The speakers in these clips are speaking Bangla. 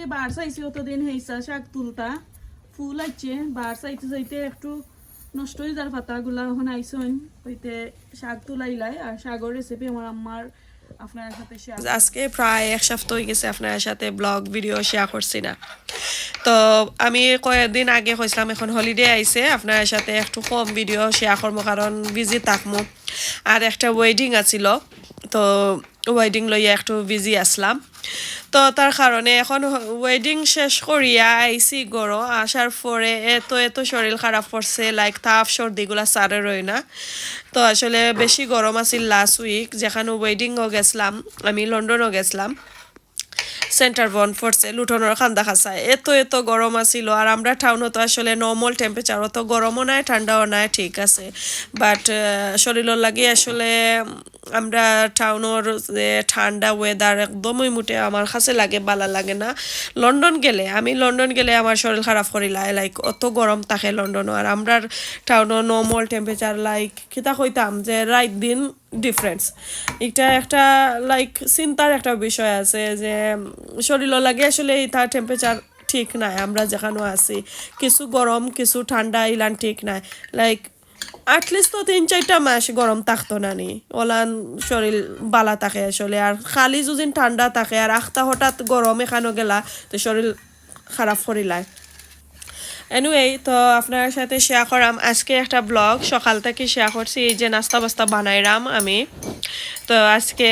থেকে বার চাইছি অতদিন হেইসা শাক তুলতা। ফুল আইছে, বার চাইতে চাইতে একটু নষ্ট হয়ে যার পাতাগুলা এখন আইসন হইতে শাক তুলাইলাই আর শাগর রেসিপি আমার আম্মার আপনার সাথে শেয়ার আজকে প্রায় এক সপ্তাহ হয়ে গেছে আপনার সাথে ব্লগ ভিডিও শেয়ার করছি না। তো আমি কয়েকদিন আগে কইছিলাম, এখন হলিডে আইছে, আপনার সাথে একটু কম ভিডিও শেয়ার করব, কারণ বিজি থাকমু। আর একটা ওয়েডিং আছিল। তো ওয়েডিং লইয়া একটু বিজি আসলাম তো তার কারণে এখন ওয়েডিং শেষ করিয়া আইসি গরো আসার পরে এত এত শরীর খারাপ করছে লাইক তাপ সর্দিগুলা সারে রই না তো আসলে বেশি গরম আছিল লাস্ট উইক যেখানে ওয়েডিংও গেছিলাম, আমি লন্ডনও গেছিলাম। সেন্টার বন পড়ছে লুটনের খান্দা খাসা এত এত গরম আছিল আর আমরা টাউনও তো আসলে নর্মাল টেম্পারেচার অত গরমও নাই ঠান্ডাও নাই, ঠিক আছে। বাট শরীরের লাগে আসলে আমরা টাউনের ঠান্ডা ওয়েদার একদমই মুটে আমার কাছে লাগে, বালা লাগে না। লন্ডন গেলে, আমি লন্ডন গেলে আমার শরীর খারাপ করিলা লাইক অত গরম থাকে লন্ডনও। আর আমরার টাউনও নর্মাল টেম্পারেচার লাইক কিতা কইতাম যে রাইট দিন ডিফারেন্স এটা একটা লাইক চিন্তার একটা বিষয় আছে যে, শরীরও লাগে আসলে তার টেম্পারেচার ঠিক নাই। আমরা যেখানে আছি, কিছু গরম, কিছু ঠান্ডা ইলান ঠিক নাই। লাইক অ্যাটলিস্ট তো তিন চারটা মাস গরম থাকতো না নি। ওলান শরীর বালা থাকে আসলে। আর খালি যদি ঠান্ডা থাকে, আর আখতা হঠাৎ গরম এখানো গেলা, তো শরীর খারাপ করিলায়। এনিওয়ে তো আপনার সাথে শেয়ার করাম। আজকে একটা ব্লগ সকাল থেকে শেয়ার করছি, এই যে নাস্তা বাস্তা বানাইরাম আমি। তো আজকে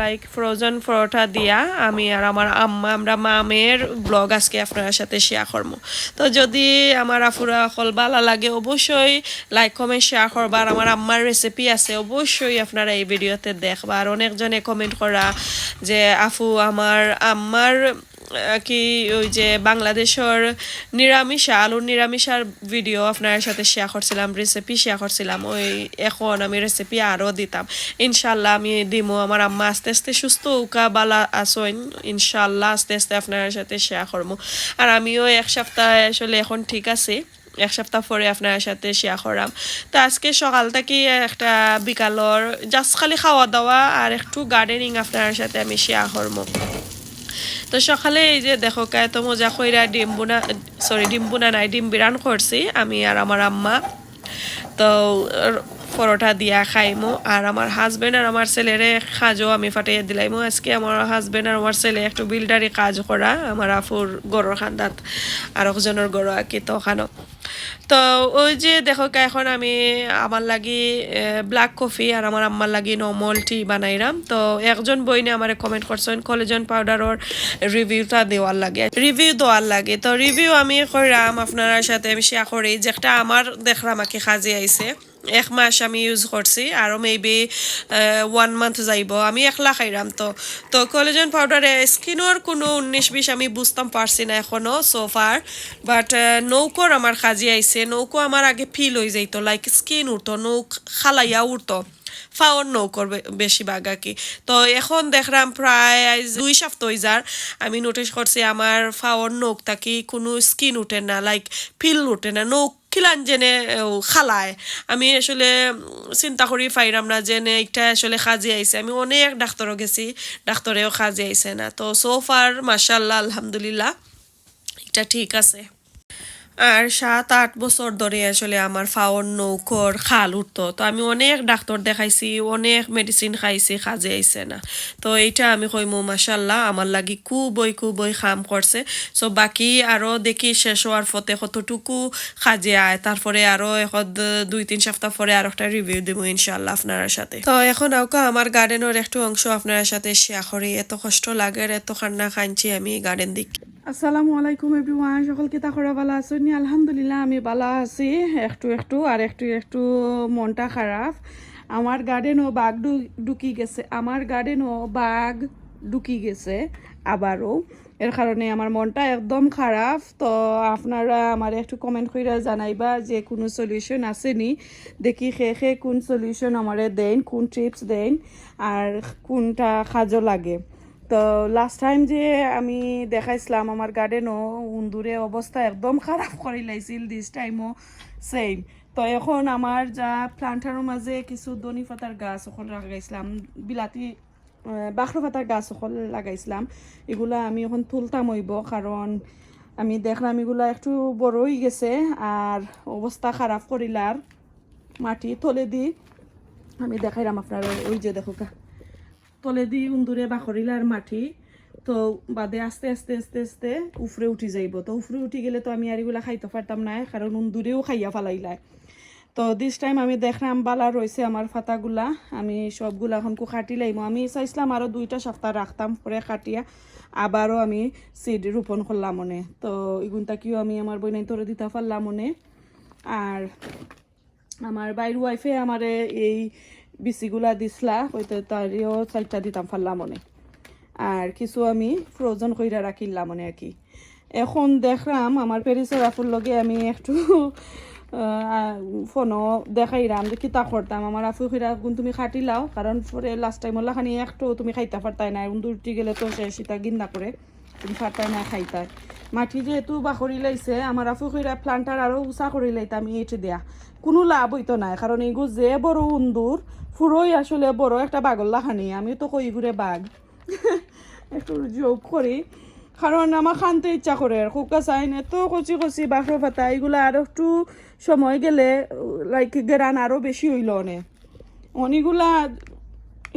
লাইক ফ্রোজেন পরোটা দিয়া আমি আর আমার আম্মা, আমরা মামের ব্লগ আজকে আপনার সাথে শেয়ার করব তো যদি আমার আফুরা হল ভালো লাগে, অবশ্যই লাইক কমেন্ট শেয়ার করবা। আর আমার আম্মার রেসিপি আছে, অবশ্যই আপনারা এই ভিডিওতে দেখবা। অনেকজনে কমেন্ট করা যে আফু আমার আম্মার কি ওই যে বাংলাদেশের নিরামিষা, আলুর নিরামিষার ভিডিও আপনার সাথে শেয়ার করছিলাম রেসিপি শেয়ার করছিলাম, ওই এখন আমি রেসিপি আরও দিতাম। ইনশাল্লাহ আমি দিমো, আমার আম্মা আস্তে আস্তে সুস্থ উকা বালা আসইন ইনশাল্লাহ আস্তে আস্তে আপনার সাথে শেয়ার করব আর আমিও এক সপ্তাহ আসলে এখন ঠিক আছি, এক সপ্তাহ পরে আপনার সাথে শেয়ার করাম। তো আজকে সকাল থেকে একটা বিকালর জাস্ট খালি খাওয়া দাওয়া আর একটু গার্ডেনিং আপনার সাথে আমি শেয়ার করব তো সকালে এই যে দেখো কা এত মজা কইরা ডিম বুনা সরি ডিম বুনা নাই, ডিম বিরান করছি, আমি আর আমার আম্মা। তো পরোটা দিয়া খাইমো, আর আমার হাজবেন্ড আর আমার ছেলেরে কাজও আমি ফাটাইয়া দিলাইমো। আজকে আমার হাজবেন্ড আর আমার ছেলে একটু বিল্ডারি কাজ করা, আমার আফুর গরর খান্দাত, আর একজনের গড় আঁকি তো ওখানো। তো ওই যে দেখো কা, এখন আমি আমার লাগি ব্ল্যাক কফি আর আমার আম্মার লাগি নর্মাল টি বানাইলাম তো একজন বইনে আমার কমেন্ট করছেন কলেজন পাউডারের রিভিউটা দেওয়ার লাগে রিভিউ দেওয়ার লাগে। তো রিভিউ আমি কইরাম, আপনার সাথে আমি শেয়ার করি একটা আমার দেখলাম আকি সাজি আইছে। এক মাস আমি ইউজ করছি আৰু মেবি ওৱান মান্থ যাইব। আমি একলা খাইরাম তো। তো কলেজন পাউডারে স্কিনের কোনো উনিশ বিশ আমি বুঝতাম পারছি না এখনও সোফার বাট নৌকোর আমার সাজি আইছে। নৌকো আমার আগে ফিল হয়ে যাইতো লাইক স্কিন উঠতো নৌক খালাইয়া উঠতো ফাওয়ার নৌকর বে- বেশিরভাগ আর কি তো এখন দেখলাম প্রায় দুই সপ্তাহ যার আমি নোটিস করছি আমার ফাওয়ার নৌক থাকি কোনো স্কিন উঠে না লাইক ফিল উঠে না, নৌক খিলান জেনে খালায়। আমি আসলে চিন্তা করি পাইরাম না এটা একটা আসলে খাজি আইছে। আমি অনেক ডাক্তারও গেছি, ডাক্তারেও খাজি আইছে না। তো সোফার মাসাল্লাহ আলহামদুলিল্লাহ, এটা ঠিক আছে। আর সাত, আট বছর ধরে আসলে আমার ফাওয়ার নৌকর খাল উঠতো। তো আমি অনেক ডাক্তার দেখাইছি, অনেক মেডিসিন খাইছি, কাজে আইছে না। তো এইটা আমি কইমু মাসাল্লাহ আমার লাগি খুবই খুবই খাম করছে। সো বাকি আরও দেখি শেষ হওয়ার ফতে কতটুকু কাজে আয়। তারপরে আরও এখন দুই, তিন সপ্তাহ পরে আর একটা রিভিউ দিব ইনশাল্লাহ, আপনার সাথে। তো এখন আউকা, আমার গার্ডেনের একটু অংশ আপনার সাথে শেয়ার করি। এত কষ্ট লাগে, এত খান্না খাইছি আমি গার্ডেন দিক। আসসালামু আলাইকুম এভরিওয়ান, সকলকে তাকরা ভালো আছেন আলহামদুলিল্লাহ, আমি ভালো আছি। একটু একটু, আর একটু একটু মনটা খারাপ। আমার গার্ডেনও বাঘ ঢুকি গেছে। আমার গার্ডেনও বাঘ ঢুকি গেছে আবারও। এর কারণে আমার মনটা একদম খারাপ। তো আপনারা আমার একটু কমেন্ট করে জানাইবা যে কোনো সলিউশন আসেনি দেখি সে কোন সলিউশন আমারে দেন, কোন টিপস দেন, আর কোনটা কাজও লাগে। তো লাস্ট টাইম যে আমি দেখাইছিলাম আমার গার্ডেনও উন্দুরে অবস্থা একদম খারাপ করে লাইছিল দিস টাইমও সেম তো এখন আমার যা প্লান্টারের মাঝে কিছু দনি পাতার গাছ ওখানে রাখাইছিলাম বিলাতি বাখরো পাতার গাছ সকল লাগাইছিলাম, এগুলা আমি এখন তুলতাম হইব কারণ আমি দেখলাম এগুলা একটু বড় হয়ে গেছে আর অবস্থা খারাপ করিলার, মাটি তলে দি। আমি দেখাইলাম আপনার, ওই যে দেখো তলে দি উন্দুরে বাখরিলার মাটি, তো বাদে আস্তে আস্তে আস্তে আস্তে উফরে উঠি যাইব। তো উফরে উঠি গেলে তো আমি আর এগুলা খাইতে পারতাম না, কারণ উন্দুরেও খাইয়া ফালাইলায় তো দিস টাইম আমি দেখলাম বালা রয়েছে আমার ফাতাগুলা, আমি সবগুলা এখন কাটি লাইম। আমি চাইছিলাম আরও দুইটা সপ্তাহ রাখতাম, পরে কাটিয়া আবারও আমি সিড রোপণ করলাম মনে। তো এগুনটা কিও আমি আমার বইনাই তোরে দিতে পারলাম মনে। আর আমার বাইর ওয়াইফে আমার এই বিচিগুলা দিছলা, হয়তো তারিও চারটা দিতাম পারলাম মনে আর কিছু আমি ফ্রোজন কইরা রাখিলাম মনে আর কি। এখন দেখলাম আমার প্যারিসের আফুর লগে আমি একটু ফোনও দেখাইরাম যে কিতা করতাম আমার আফু খিরা গুণ তুমি খাটিলাও কারণ পরে লাস্ট টাইম খানি একটু তুমি খাইতে পারতাই না দূরটি গেলে তো সে সীতা গিন্না করে তুমি পারতাই না খাইতাই। মাটি যেহেতু বাখরি লাইছে আমার আফু খিরা প্লান্টার আরও উঁচা করে লাইতাম ইট দেয়া। কোনো লাভ হইতো নাই, কারণ এইগু যে বড় উন্দুর, ফুরোই আসলে বড় একটা বাগল্লা খানি আমি তো কই ঘুরে বাঘ। একটু যোগ করি। কারণ আমার খানতে ইচ্ছা করে, আর খুকা চাইন এত কচি কচি বাখর পাতা এগুলো আর একটু সময় গেলে লাইক গেরান আরও বেশি হইল অনে। অনেকগুলা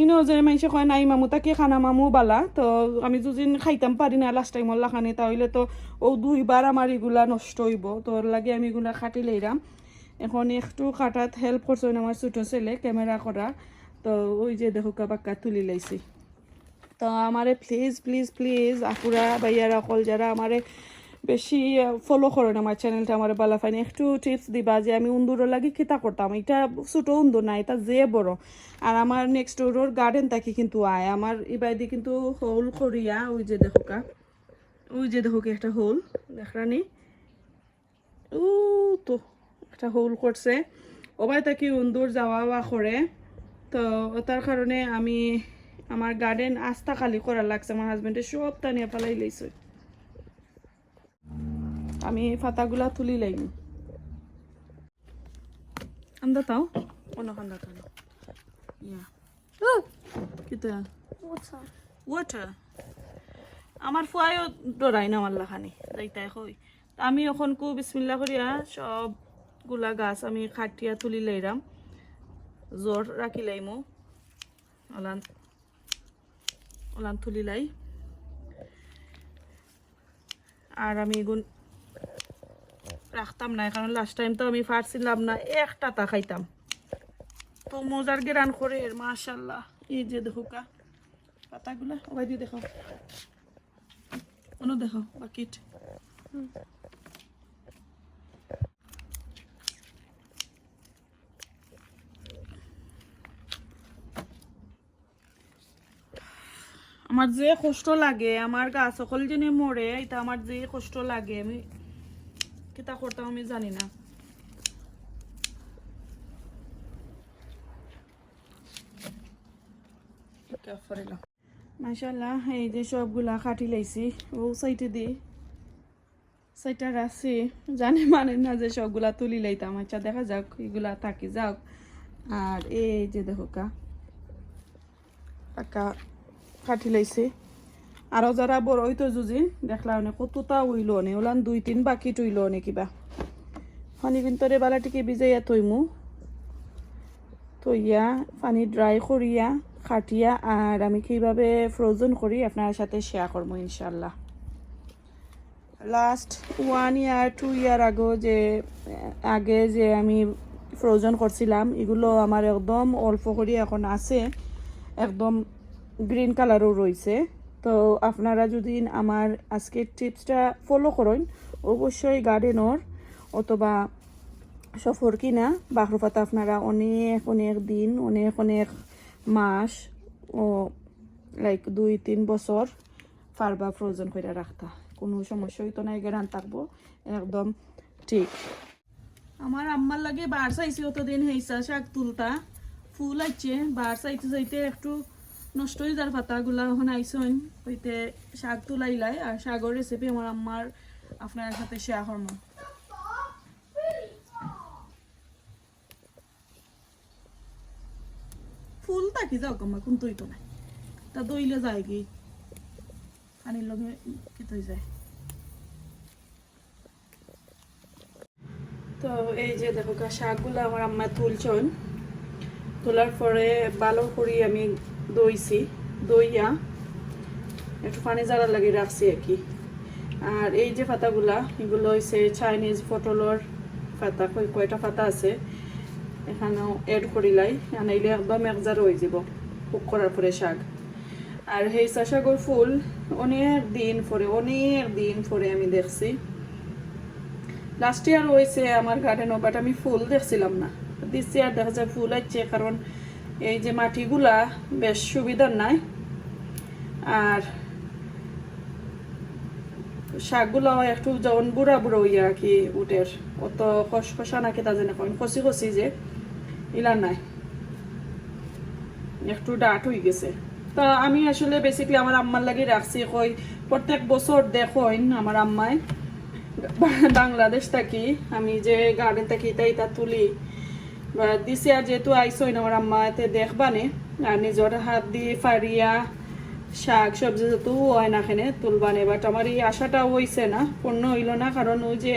ইনো যে মানুষে কয়, নাই মামু, তাকে খানা মামু বালা। তো আমি দুদিন খাইতাম পারি না লাস্ট টাইম লাখানি তাহলে তো ও দুইবার আমার এগুলা নষ্ট হইব। তো ওর লাগে আমি এগুলা খাটি লইরাম। এখন একটু কাটাত হেল্প করছেন আমার ছোটো ছেলে ক্যামেরা করা তো ওই যে দেখো কাবাক্কা তুলি লাইছি তো আমারে প্লিজ প্লিজ প্লিজ আপুরা ভাইয়ারা অকল যারা আমারে বেশি ফলো করেন আমার চ্যানেলটা আমার বালা ফাইন একটু টিপস দিবা যে আমি উন্দুরের লাগে কিতা করতাম এটা ছোটো উন্দুর না এটা যে বড়। আর আমার নেক্সট ডোর গার্ডেন থাকি কিন্তু আয়। আমার ইবাইদি কিন্তু হোল করিয়া ওই যে দেখো কা। ওই যে দেখো কি একটা হোল। দেখরানি ও তো। একটা হোল করছে। ওবাই তাকি উন্দুর যাওয়া বা করে। তো তার কারণে আমি আমার গার্ডেন আস্থা খালি করা লাগছে। আমার হাজবেন্ডের সব টানিয়ে পালাই লাইছে। আমি পাতাগুলা তুলি লাইম আন্দা তাও? অন্য কান্দা তাও ইয়া। কিতা. ওয়াটার আমার ফুয়াইও ডরাই না আমার লাখানি। যাইতাই কই। তা আমি এখন কু বিসমিল্লা করিয়া সবগুলা গাছ আমি খাটিয়া তুলি লাইরাম। জোর রাখি লাইমু। ওলান ওলান তুলি লাই। আর আমি এগুন রাখতাম না, কারণ লাস্ট টাইম তো আমি পারছিলাম না, একটা তা খাইতাম। তো মজার গেরান করে, মাশাল্লাহ। এই যে দেখো কা, পাতাগুলা, ওই দিয়ে দেখো। অন্য দেখো, বাকিট। আমার যে কষ্ট লাগে, আমার গাছ সকল জেনে মরে, এটা আমার যে কষ্ট লাগে, আমি কিতা করতাম আমি জানি না। মাশাল্লাহ এই যে সবগুলা কাটি লাইছি, ও সাইটে দি সাইটা রাখছি জানে মানে না যে সবগুলা তুলি লাইতাম আচ্ছা দেখা যাক, এগুলা থাকি, যাক। আর এই যে দেখো কা টাকা কাটি লাইছে আরও যারা বড় হইতো যুজিন দেখলা অনেক কতটা উইল নে ওলান দুই তিন বাকি টুইল নে কিবা। পানি বিন্তরে বালাটিকে ভিজাইয়া থইমু থইয়া পানি ড্রাই করিয়া খাটিয়া আর আমি কীভাবে ফ্রোজন করি আপনার সাথে শেয়ার করব ইনশাল্লাহ last one year two year আগে যে আগে যে আমি ফ্রোজন করছিলাম এগুলো আমার একদম অল্প করে এখন আছে। একদম গ্রিন কালারও রয়েছে। তো আপনারা যদি আমার আজকের টিপসটা ফলো করেন, অবশ্যই গার্ডেনর অথবা সফর কিনা বাখরু পাতা আপনারা অনেক অনেক দিন, অনেক অনেক মাস ও লাইক দুই, তিন বছর পারবা ফ্রোজন করে রাখতা। কোনো সমস্যা হইতো নাই গেরান থাকব। একদম ঠিক। আমার আম্মার লাগে বার চাইছি অতদিন, হেইসা শাক তুলতা। ফুল আইছে বার চাইতে চাইতে একটু নষ্ট হয়ে যার পাতাগুলা এখন আইসন হইতে শাক তুলাইলাই আর শাগর রেসিপি আমার আম্মার আপনার সাথে শেয়ার করব। ফুল থাকি যাও আমার কোন তুই তো নাই। তা দইলে যায় কি? পানির লগে কি তৈ যায়। তো এই যে দেখো শাকগুলো আমার আম্মা তুলছন। তোলার পরে ভালো করে আমি দইছি দইয়া একটু পানি জারা লাগে রাখছি আর কি। আর এই যে পাতাগুলা, এগুলো হয়েছে চাইনিজ পটলর কই কয়টা পাতা আছে? এখানেও এড করিলাই আনাইলে একদম একজার হয়ে যাব কুক করার পরে শাক। আর সেই শাকর ফুল, অনেক দিন পরে, অনেক দিন পরে আমি দেখছি। লাস্ট ইয়ার হয়েছে আমার গার্ডেনও বাট আমি ফুল দেখছিলাম না। দিস ইয়ার দেখা যায় ফুল আছে কারণ এই যে মাটিগুলা বেশ সুবিধার নাই। আর শাকগুলাও একটু যখন বুড়া বুড়ো ইয়া কি উটের অত খসখসা নাকি তা জানে কন কষি কষি যে, ইলা নাই। একটু ডাট হয়ে গেছে। তা আমি আসলে বেসিকলি আমার আম্মার লাগি রাখছি, কই প্রত্যেক বছর দেখইন আমার আম্মায় বাংলাদেশ থাকি, আমি যে গার্ডেন থাকি, তাই তা তুলি। দিছে আর যেহেতু আইসইন আমার আম্মা এতে দেখবানে আর নিজের হাত দিয়ে ফারিয়া শাক সবজি যেহেতু হয় না এখানে তুলবানে বাট আমার এই আশাটা হইছে না, পূর্ণ হইল না, কারণ ওই যে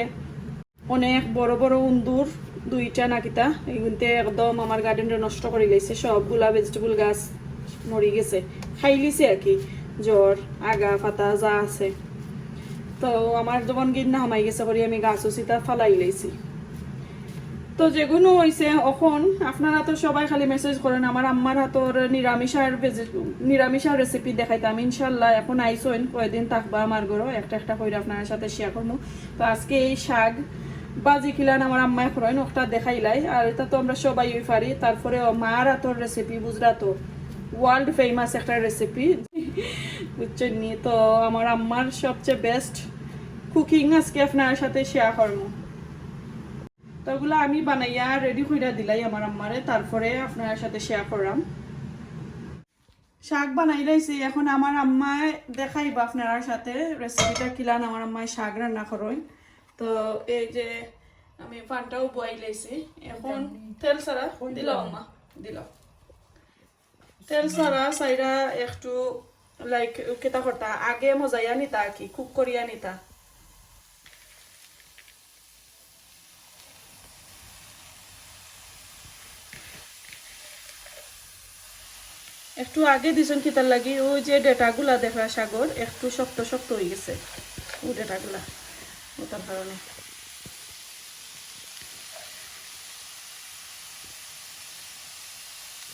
অনেক বড় বড় উন্দুর, দুইটা নাকিতা এইগুনতে একদম আমার গার্ডেনটা নষ্ট করে লাইছে, সবগুলা ভেজিটেবল গাছ মরি গেছে। খাই লিছে আর কি, জ্বর, আগা, ফাতা, যা আছে। তো আমার যখন গিন্না হামাই গেছে করি আমি গাছ উচিতা ফালাই লাইছি। তো যেগুলো হয়েছে এখন আপনারা তো সবাই খালি মেসেজ করেন, আমার আম্মার হাতর নিরামিষার নিরামিষার রেসিপি দেখাইতাম, ইনশাল্লাহ। এখন আইসইন কয়েকদিন থাকবা আমার ঘরও, একটা একটা করে আপনার সাথে শেয়ার করব তো আজকে এই শাক বাজি খিলান আমার আম্মায় করেন ওটা দেখাইলাই, আর এটা তো আমরা সবাই পারি। তারপরে মার হাতর রেসিপি বুঝরাতো ওয়ার্ল্ড ফেমাস একটা রেসিপি বুঝছেন তো আমার আম্মার সবচেয়ে বেস্ট কুকিং আজকে আপনার সাথে শেয়ার করব তো আমি বানাইয়া রেডি কইরা দিলাই আমার আম্মারে, তারপরে আপনার সাথে শেয়ার করলাম। শাক বানাই লাইছি এখন আমার আম্মায় দেখাইবা আপনার সাথে রেসিপিটা কিলান আমার আম্মায় শাক রান্না করই তো এই যে আমি পানটাও বয়াই লাইছি এখন তেল ছাড়া দিল আম্মা, দিল। তেল ছাড়া চাইরা একটু লাইক কেতা করতা, আগে মজাইয়া নিতা কি, কুক করিয়া নিতা। একটু আগে দিছেন কিতার লাগি ওই যে ডেটাগুলা দেখা সাগর একটু শক্ত শক্ত হয়ে গেছে। ও ডেটাগুলা ওটার কারণে।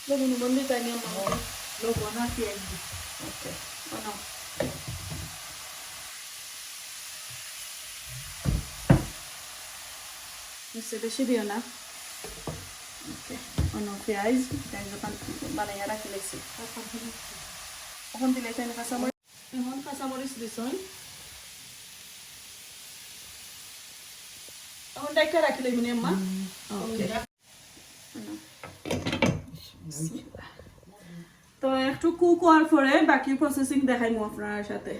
লবণ বন্দি তাই নিয়ম লবণ আর পেঁয়াজ ওকে বানাও বেশি বেশি দিও না। অন্য পেঁয়াজ পেঁয়াজ দোকান বানাইয়া রাখি লাইছি এখন দিলে কাঁচামরিচ এখন কাঁচামরিচ দিছই এখন ডাইকা রাখি লাইব নি আম্মা ওকে তো একটু কুক হওয়ার পরে বাকি প্রসেসিং দেখাইমু আপনার সাথে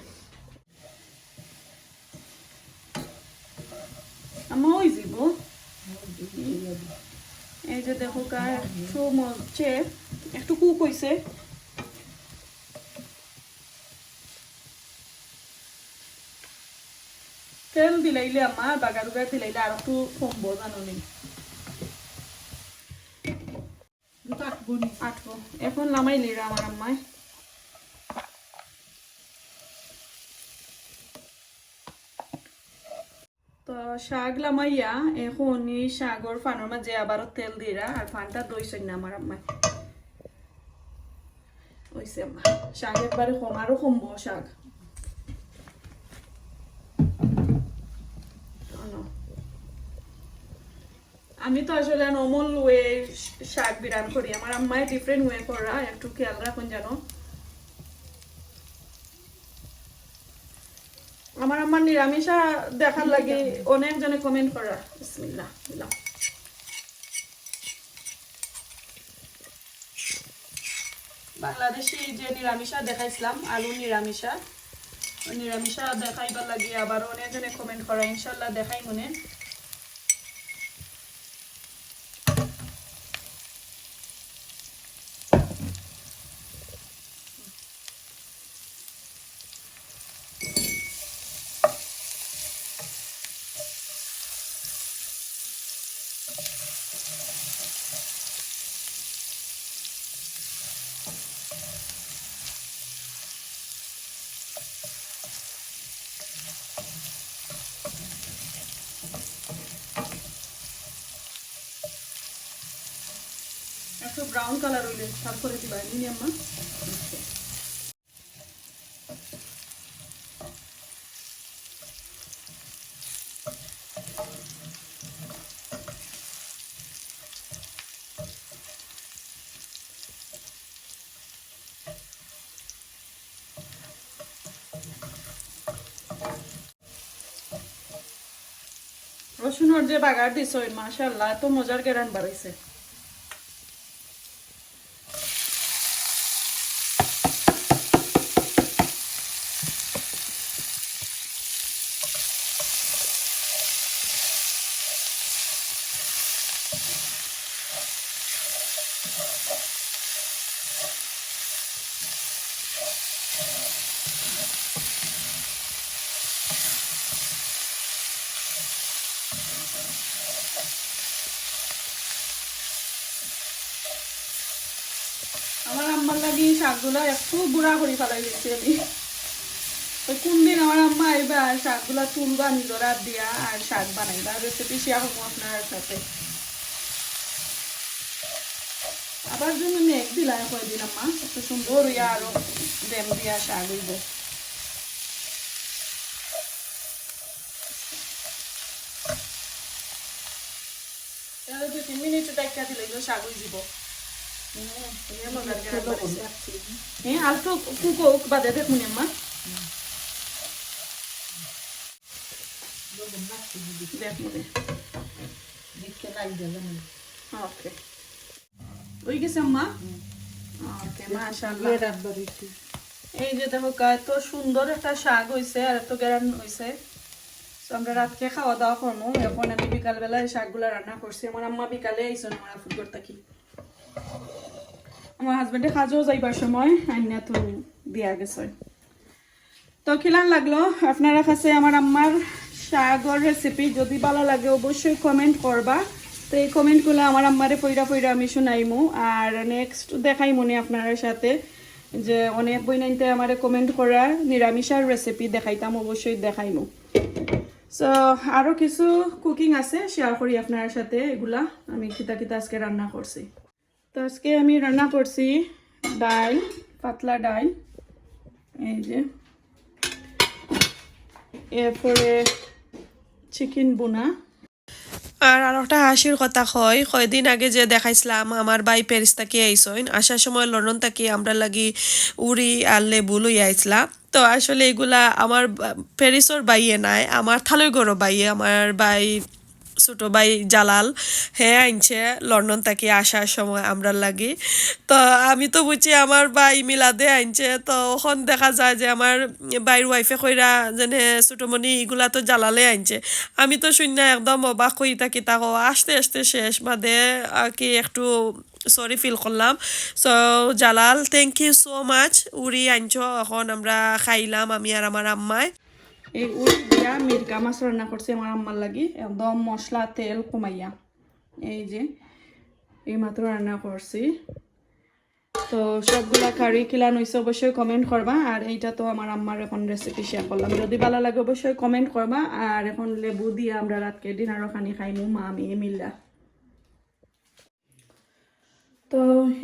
আমার ওই যাব এই যে দেখো একটু মরছে একটু কুক হয়েছে তেল দিলাইলে আমার বাগার উগার দিলাইলে আর একটু কমবো জানো আটবো এখন নামাইলি আমার আম্মায় তো শাক লামাইয়া এখন এই শাগর ফানোর মাঝে আবারও তেল দিরা আর ফানটা দইছেন না আমার আম্মায় ওইসে আম্মা। শাক একবারে কম আরও কমবো শাক। আমি তো আসলে নর্মাল ওয়ে শাক বিরান করি আমার আম্মায় ডিফারেন্ট ওয়ে করা একটু খেয়াল রাখুন যেন আমার আমার নিরামিষা দেখার লাগে অনেক জনে কমেন্ট করা বাংলাদেশি যে নিরামিষা দেখাইছিলাম, আলু নিরামিষা। নিরামিষা দেখাইবার লাগে আবার অনেক জনে কমেন্ট করা, ইনশাল্লাহ দেখাই মনে কালার হইলে তারপরে দিবা নিনি আম্মা। রসুনের যে বাগার দিছ মাশাল্লাহ এত মজার গেরান বাড়াইছে আমার আম্মার লাগি শাকগুলা একটু বুড়া করে ফেলাই দিচ্ছি আমি। তো কোন দিন আমার আম্মা আইবা শাকগুলা তুলবা, নিজের দিয়া আর শাক বানাইবা রেসিপি শেয়ার করব আপনার সাথে। আবার জন্য মেঘ দিলা কয়দিন আম্মা, একটু সুন্দর হইয়া আরও দেম দিয়া শাক হইব। তিন মিনিট টাইকা দিলে শাক হয়ে যাব মাশাআল্লাহ। এই যে দেখো এত সুন্দর একটা শাক হইছে আর এত গ্যারান হইছে। আমরা রাতকে খাওয়া দাওয়া করব এখন আমি বিকালবেলা এই শাকগুলা রান্না করছি। আমার আম্মা বিকালে আইসো না, আমার ফুটবল থাকি। আমার হাজবেন্ডে কাজও যাইবার সময় আইনা তো দিয়া গেছে। তো খিলান লাগল? আপনারা কাছে আমার আম্মার শাগর রেসিপি যদি ভালো লাগে অবশ্যই কমেন্ট করবা। তো এই কমেন্টগুলো আমার আম্মারে পইরা পইরা আমি শুনাইমু। আর নেক্সট দেখাই মনে আপনার সাথে যে অনেক বইনাইতে আমারে কমেন্ট করা নিরামিষার রেসিপি দেখাইতাম, অবশ্যই দেখাইমু। সো আরও কিছু কুকিং আছে শেয়ার করি আপনার সাথে। এগুলা আমি কিতা কিতা আজকে রান্না করছি। তো আজকে আমি রান্না করছি ডাল, পাতলা ডাল। এই যে। এরপরে চিকেন বোনা আর আর একটা হাসির কথা হয় কয়দিন আগে যে দেখাইছিলাম, আমার বাই প্যারিস তাকি আইসইন। আসার সময় লন্ডন তাকে আমরা লাগি উড়ি আর লেবু লই আইছিলাম তো আসলে এগুলা আমার প্যারিসর বাইয়ে নাই, আমার থালই গরো বাইয়ে আমার বাই ছোট ভাই জালাল হ্যাঁ আনছে লন্ডন থেকে আসার সময় আমরা লাগি। তো আমি তো বুঝছি আমার ভাই মিলাদে আনছে তো ওখান দেখা যায় যে আমার বাইর ওয়াইফে কইরা যেনে ছোটমণি এগুলা তো জালালে আনছে আমি তো শূন্য একদম অবাক হই থাকি তাকো আস্তে আস্তে শেষ বাদে কি একটু সরি ফিল করলাম। So Jalal thank you so much উড়ি আনছ এখন আমরা খাইলাম আমি আর আমার আম্মায় এই উড়ি দিয়া মিরকা মাছ রান্না করছি আমার আম্মার লাগি। একদম মশলা, তেল কমাইয়া। এই যে, এই মাত্র রান্না করছি। তো সবগুলা কারি কিলান হয়েছে অবশ্যই কমেন্ট করবা। আর এইটা তো আমার আম্মার এখন রেসিপি শেয়ার করলাম। যদি ভালো লাগে, অবশ্যই কমেন্ট করবা। আর এখন লেবু দিয়ে আমরা রাতকে ডিনারও খানি খাইমু, মা, আমি মিল্লা তো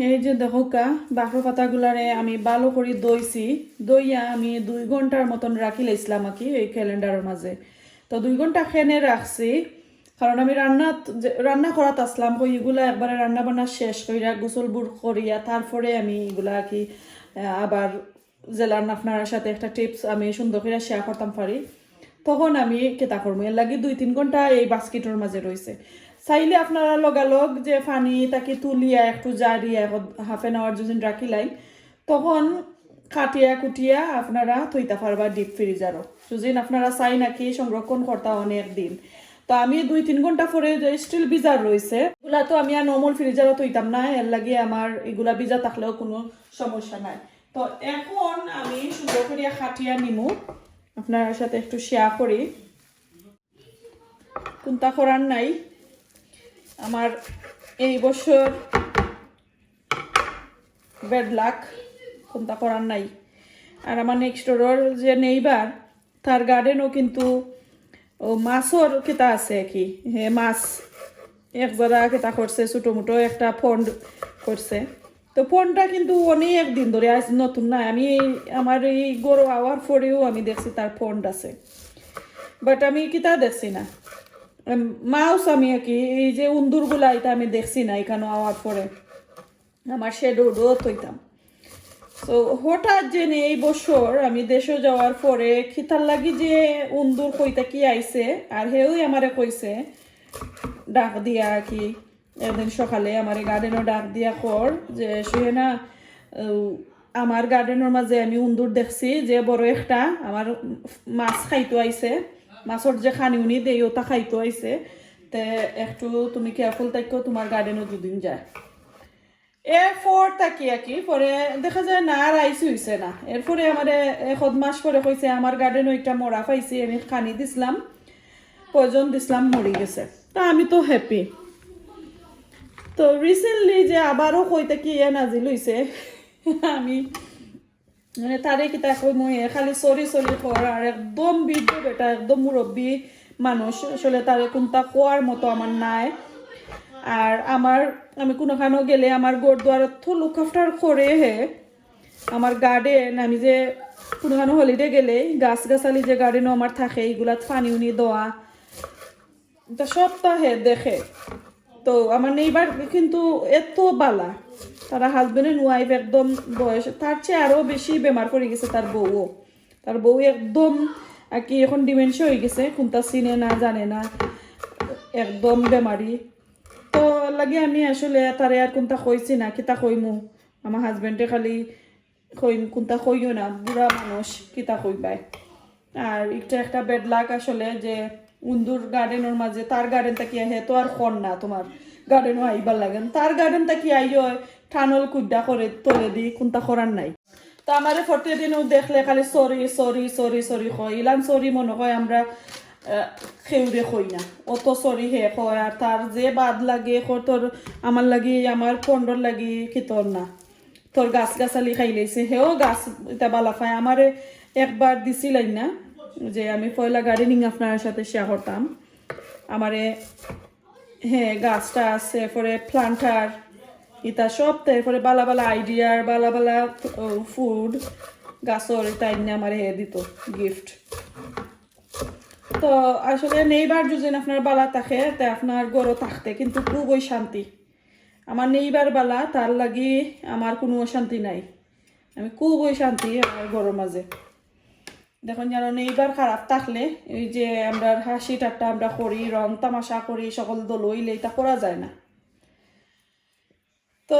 এই যে দেখো কা বাঁকড় পাতাগুলারে আমি ভালো করে দইছি। দইয়া আমি দুই ঘণ্টার মতন রাখি লাইছিলাম আর কি এই ক্যালেন্ডারের মাঝে। তো দুই ঘণ্টা খেনে রাখছি। কারণ আমি রান্না রান্না করাত আসলাম কই, এগুলা একবারে রান্না বান্না শেষ কইরা গোসলবুর করিয়া তারপরে আমি এগুলা কি আবার জেলার আপনার সাথে একটা টিপস আমি সুন্দর করে শেয়ার করতাম পারি। তখন আমি কেতা করব এর লাগে দুই তিন ঘণ্টা এই বাস্কেটের মাঝে রয়েছে চাইলে আপনারা লগালগ যে পানি তাকে তুলিয়া একটু জারিয়া হাফ এন আওয়ার যদি রাখিলাই, তখন কাটিয়া কুটিয়া আপনারা থইতা পারবা ডিপ ফ্রিজারও যদি আপনারা চাই নাকি সংরক্ষণ করতা অনেক দিন। তো আমি দুই তিন ঘণ্টা পরে যে স্টিল বিজার রয়েছে, এগুলা তো আমি আর নর্মাল ফ্রিজারও তৈতাম না, এর লাগে আমার এগুলা বিজা থাকলেও কোনো সমস্যা নাই। তো এখন আমি সুন্দর করিয়া খাটিয়া নিমু। আপনার সাথে একটু শেয়ার করি। কোনটা করার নাই? আমার এই বছর ব্যাড লাক কোনটা করার নাই। আর আমার নেক্সট ডোর যে নেইবার তার গার্ডেনও কিন্তু, ও মাছর কেতা আছে কি। হে মাছ এক জায়গা কেতা করছে ছোটো মোটো একটা ফন্ড করছে। তো ফোনটা কিন্তু অনেক দিন ধরে আজ নতুন না আমি আমার এই গরু আওয়ার পরেও আমি দেখছি তার ফোন আছে। বাট আমি কিতা দেখছি না। মাউস আমি কি, এই যে উন্দুরগুলা এটা আমি দেখছি না এখানে আওয়ার পরে। আমার শেডো রোদ হইতাম। তো হঠাৎ জেনে এই বছর আমি দেশে যাওয়ার পরে খিতার লাগি যে উন্দুর কইতা কি আইছে, আর হেউই আমারে কইছে, ডাক দিয়া কি একদিন সকালে আমার গার্ডেনও ডাক দিয়া কর যে শুয়ে না আমার গার্ডেনের মাঝে আমি উন্দুর দেখছি, যে বড় একটা, আমার মাছ খাইতো আইছে। মাছর যে খানি উনি দেই ওটা খাইতো আইছে। তে একটু তুমি কেয়ারফুল থাকো তোমার গার্ডেনও দুদিন যায়। এরপর তাকি কি পরে দেখা যায় না, আর আইসি হইছে না। এরপরে আমার এক মাস পরে কইছে, আমার গার্ডেনও একটা মরা পাইছি, আমি খানি দিছিলাম, পয়জন দিছিলাম, মরি গেছে। তা আমি তো হ্যাপি তো রিসেন্টলি যে আবারও কইতে থাকি এ নাজিল হইছে আমি মানে তারে কিতা কই মই, খালি সরি সরি কর, আর একদম বৃদ্ধ বেটা, একদম মুরব্বী মানুষ। আসলে তারে কোনটা কোয়ার মতো আমার নাই। আর আমার, আমি কোনোখানো গেলে আমার গোরদুয়ারত তো লুক আফটার করে হে আমার গার্ডেন আমি যে কোনোখানো হলিডে গেলে গাছ গাছালি যে গার্ডেনও আমার থাকে এইগুলাত পানি উনি দেওয়া তা সপ্তাহে দেখে। তো আমার নেইবার কিন্তু এত বালা। তারা হাজবেন্ড এন্ড ওয়াইফ একদম বয়স, তার চেয়ে আরও বেশি বেমার পড়ে গেছে তার বউও। তার বউ একদম আর কি এখন ডিমেনশিয়া হয়ে গেছে, কোনটা চিনে না, জানে না, একদম বেমারি। তো লাগে আমি আসলে তারে আর কোনটা কইছি না, কিতা কইমু? আমার হাজবেন্ডে খালি কই কোনটা কইও না, বুড়া মানুষ, কিতা কইবাই। আর একটা একটা বেড লাক আসলে যে উন্দুর গার্ডেনের মাঝে, তার গার্ডেন তাকি হে তো আর খন না, তোমার গার্ডেনও আইবার লাগেন। তার গার্ডেন তাকি আইও ঠানল কুদ্দা করে তোলে দি, কোনটা করার নাই। তো আমার ফটো দিনও দেখলে খালি সরি সরি সরি সরি কয়। ইলান সরি মনে হয় আমরা খেউরে কই না। অত সরি হে কয়, আর তার যে বাদ লাগে তোর আমার লাগি, আমার পন্ডর লাগি খিতর না। তোর গাছ গাছালি খাই হেও গাছ এটা বালা পায় আমারে একবার দিছিলেন না। যে আমি পয়লা গার্ডেনিং আপনার সাথে শেয়ার করতাম। আমারে হ্যাঁ গাছটা আছে, এরপরে প্লান্টার ইতা সব, তারপরে বালা বালা আইডিয়ার বালা বালা ফুড গাছর এটা এনে আমার হে দিত গিফট তো আসলে নেইবার যদি আপনার বালা থাকে, তে আপনার গরো থাকতে, কিন্তু খুবই শান্তি। আমার নেইবার বালা, তার লাগি আমার কোনো অশান্তি নাই। আমি খুবই শান্তি আমার গরোর মাঝে। দেখুন, যেন নেইবার খারাপ থাকলে এই যে আমরা হাসি ঠাট্টা আমরা করি, রং তামাশা করি, সকল দল হইলে এটা করা যায় না। তো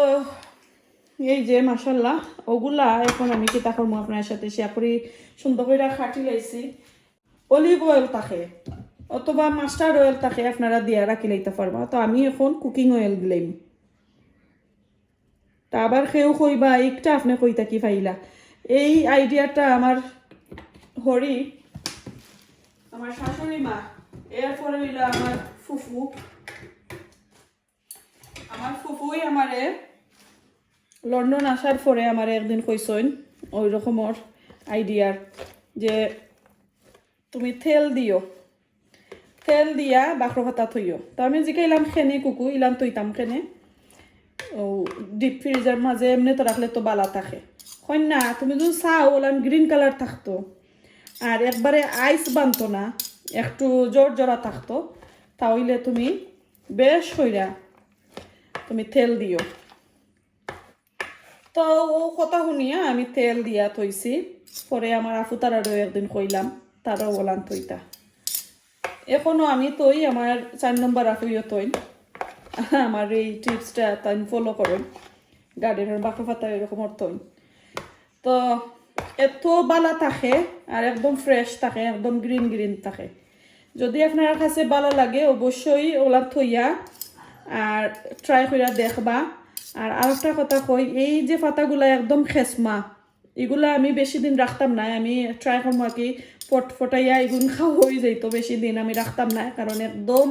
এই যে মাসাল্লাহ ওগুলা এখন আমি কিতা করব আপনার সাথে শেয়ার করি, সুন্দর করে খাটি লাইছি। অলিভ অয়েল থাকে, অথবা মাস্টার্ড অয়েল থাকে আপনারা দিয়া রাখি লাইতে পারবা। তো আমি এখন কুকিং অয়েল দিলাম। তা আবার সেও কইবা, একটা আপনি কইতা কি ফাইলা? এই আইডিয়াটা আমার হরি। আমার শাশুড়ি মা, এরপরে হইলা আমার ফুফু। আমার ফুফুই আমারে লন্ডন আসার পরে আমার একদিন কইসইন ওই রকমর আইডিয়ার যে তুমি তেল দিও। তেল দিয়া বাকর ভাতা থইও। তো আমি জিকাইলাম খেনে কুকু, ইলাম তৈতাম খেনে। ও ডিপ ফ্রিজের মাঝে এমনি তো রাখলে তো বালা থাকে। হয় না, তুমি যদি চাও ওলাম গ্রিন কালার থাকতো। আর একবারে আইস বানতো না, একটু জোর জোড়া থাকতো, তাহলে তুমি বেশ হইরা তুমি তেল দিও। তো ও কথা শুনিয়া আমি তেল দিয়া থইছি, পরে আমার আফু তারারও একদিন কইলাম, তারও বলান তৈতা এখনও আমি তৈ আমার চার নম্বর আফুইও তৈ আমার এই টিপসটা তাই ফলো করেন, গার্ডেনের বাঁকা এরকম তৈ তো এত বালা থাকে আর একদম ফ্রেশ থাকে, একদম গ্রিন গ্রিন থাকে। যদি আপনার কাছে ভালো লাগে, অবশ্যই ওলা থইয়া আর ট্রাই করে দেখবা। আর আর আরেকটা কথা কই, এই যে পাতাগুলা একদম খেসমা, এগুলা আমি বেশি দিন রাখতাম না। আমি ট্রাই করব আর কি ফট ফটাইয়া এগুলো খাওয়া হয়ে যাইতো বেশি দিন, আমি রাখতাম না। কারণ একদম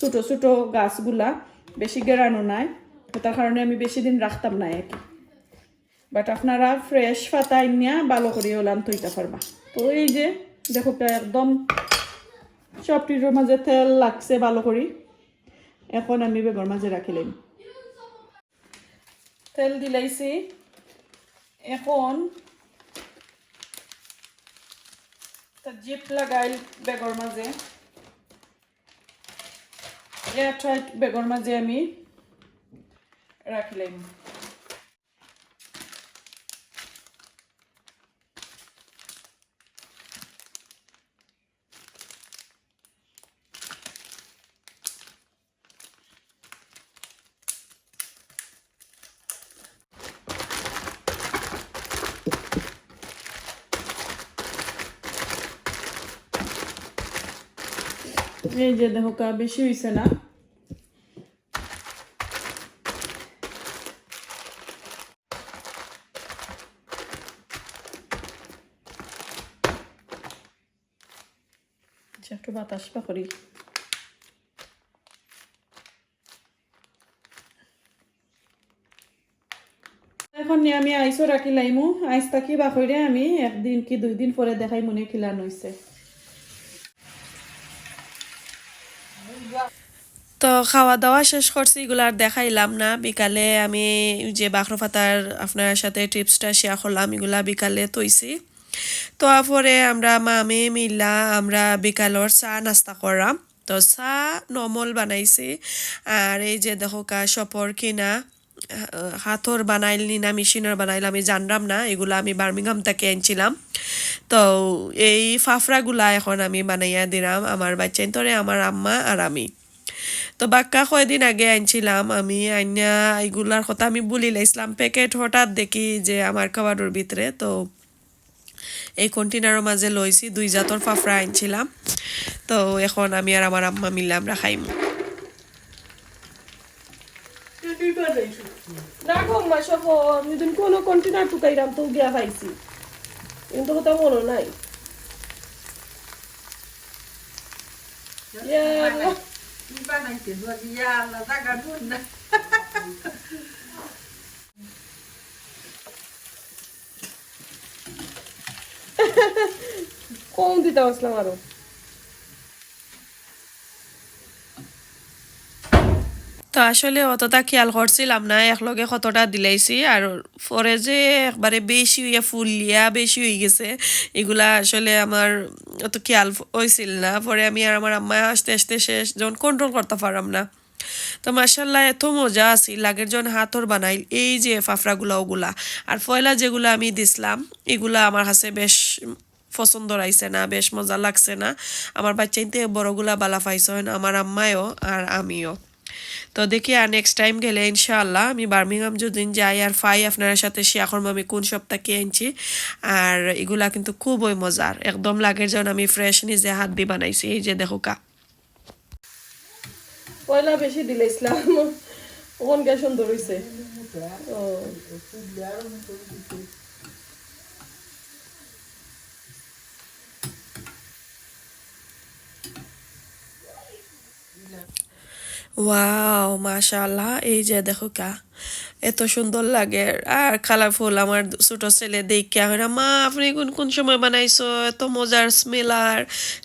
ছোটো ছোটো গাছগুলা বেশি গেরানো নাই, তার কারণে আমি বেশি দিন রাখতাম না আর কি। বাট আপনারা ফ্রেশ পাতা নিয়ে ভালো করে ওলান তৈতে পারবা। তো এই যে, দেখো একদম সবটির মাঝে তেল লাগছে ভালো করে। এখন আমি বেগর মাঝে রাখিলাম তেল দিলাইছি। এখন জিপ লাগাইল বেগর মাঝে। এয়ারটাইট বেগর মাঝে আমি রাখিলাম এই যে দেখো কা বেশি হয়েছে না একটু বাতাস পা করি এখন আমি আইসও রাখি লাইমু আইস তাকি বা কইরে আমি? একদিন কি দুই দিন পরে দেখাই মনে খিলান হইছে। খাওয়া দাওয়া শেষ করছি, এগুলো আর দেখাইলাম না। বিকালে আমি যে বাখরফাতার আপনার সাথে টিপসটা শেয়ার করলাম, এগুলা বিকালে তৈছি তো পরে আমরা মামে মিল্লা, আমরা বিকালর চা নাস্তা করাম তো চা নমল বানাইছি। আর এই যে দেখো কা, সপর কিনা হাতর বানাইলি না মেশিনের বানাইলে, আমি জানলাম না, এগুলো আমি বার্মিংহাম থেকে আনছিলাম। তো এই ফাফড়াগুলা এখন আমি বানাইয়া দিলাম, আমার বাচ্চাই তোরে, আমার আম্মা আর আমি। তো বাক্কা কয়দিন আগে আনছিলাম আমি আইনা এইগুলার কথা আমি বলি লাইছিলাম প্যাকেট হঠাৎ দেখি যে আমার খাবারের ভিতরে তো এই কন্টেনারের মাঝে লইছি দুই জাতর ফাফড়া আনছিলাম তো এখন আমি আর আমার আম্মা মিলে আমরা খাইম। রাখো কন্টেনার টুকাইরাম তো গিয়া পাইছি কিন্তু কথা মনে নাই। ইয়াল্লা, কি বানাইছে দিয়া আল্লাহ জাগা নুন না কম দিতে আসলাম আরও তো আসলে অতটা খেয়াল করছিলাম না, একলগে কতটা দিলাইছি আর পরে যে একবারে বেশি হইয়া ফুলিয়া বেশি হয়ে গেছে, এগুলা আসলে আমার অত খেয়াল হয়েছিল না। পরে আমি আর আমার আম্মা আস্তে আস্তে শেষ যখন কন্ট্রোল করতে পারলাম না, তো মার্শাল্লাহ এত মজা আছিল লাগের জন হাতর বানাইল এই যে ফাফড়াগুলা, ওগুলা। আর ফয়লা যেগুলা আমি দিছিলাম, এগুলা আমার কাছে বেশ পছন্দ রাইছে না, বেশ মজা লাগছে না। আমার বাচ্চাইতে বড়গুলা বালা পাইছে আমার আম্মায়ও আর আমিও। তো দেখি আর নেক্সট টাইম গেলে ইনশাআল্লাহ আমি বার্মিংহাম যদি যাই আর ফাই আপনার সাথে শেয়ার করব আমি কোন সপ্তাহে আনছি। আর এগুলা কিন্তু খুবই মজার। একদম লাগের যেন আমি ফ্রেশ নিজে হাত দিয়ে বানাইছি। এই যে দেখো কা। পয়লা বেশি দিলে ইসলাম। ওখান গিয়া সুন্দর হয়েছে ও। ওয়াও মাশাআল্লাহ, এই যে দেখো কা, এত সুন্দর লাগে। আর কালারফুল আমার ছোট ছেলে দেখে হয় না মা, আপনি কোন কোন সময় বানাইছো? এত মজার স্মেল আর।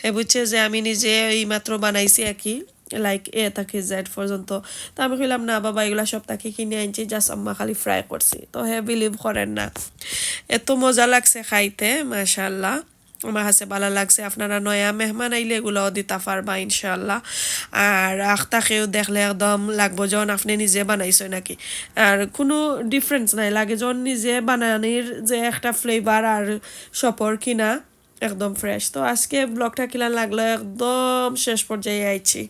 এ বুঝছে যে আমি নিজে এই মাত্র বানাইছি আর কি লাইক এ তাকে জেড পর্যন্ত। তো আমি কইলাম, না, বাবা, এগুলা সব তাকে কিনে আনছি জাস্ট আম্মা খালি ফ্রাই করছি। তো হে বিলিভ করেন না, এত মজা লাগছে খাইতে, মাশাআল্লাহ। আমার হাসে ভালো লাগছে। আপনারা নয়া মেহমান আইলে এগুলো দিতে পারবা ইনশাল্লাহ আর আখতাকেও দেখলে একদম লাগবো যখন আপনি নিজে বানাইছো নাকি। আর কোনো ডিফারেন্স নাই, লাগে যখন নিজে বানানির যে একটা ফ্লেভার আর সপর কিনা, একদম ফ্রেশ তো আজকে ব্লগটা কিলা লাগল, একদম শেষ পর্যায়ে আইছি।